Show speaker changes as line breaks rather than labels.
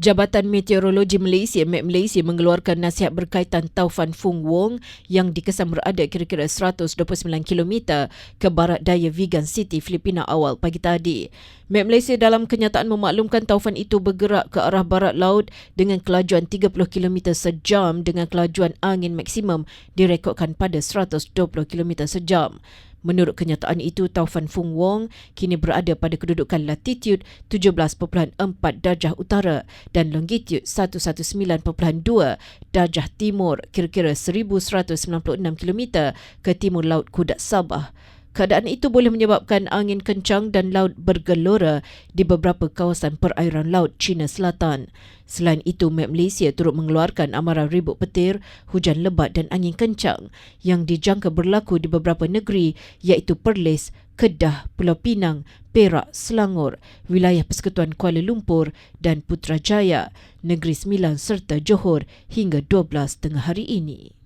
Jabatan Meteorologi Malaysia Met Malaysia mengeluarkan nasihat berkaitan taufan Fung Wong yang dikesan berada kira-kira 129 km ke barat daya Vigan City, Filipina awal pagi tadi. Met Malaysia dalam kenyataan memaklumkan taufan itu bergerak ke arah barat laut dengan kelajuan 30 km sejam dengan kelajuan angin maksimum direkodkan pada 120 km sejam. Menurut kenyataan itu, Taufan Fung Wong kini berada pada kedudukan latitude 17.4 darjah utara dan longitude 119.2 darjah timur kira-kira 1196 km ke timur Laut Kudat Sabah. Keadaan itu boleh menyebabkan angin kencang dan laut bergelora di beberapa kawasan perairan laut China Selatan. Selain itu, Met Malaysia turut mengeluarkan amaran ribut petir, hujan lebat dan angin kencang yang dijangka berlaku di beberapa negeri iaitu Perlis, Kedah, Pulau Pinang, Perak, Selangor, wilayah Persekutuan Kuala Lumpur dan Putrajaya, Negeri Sembilan serta Johor hingga 12 tengah hari ini.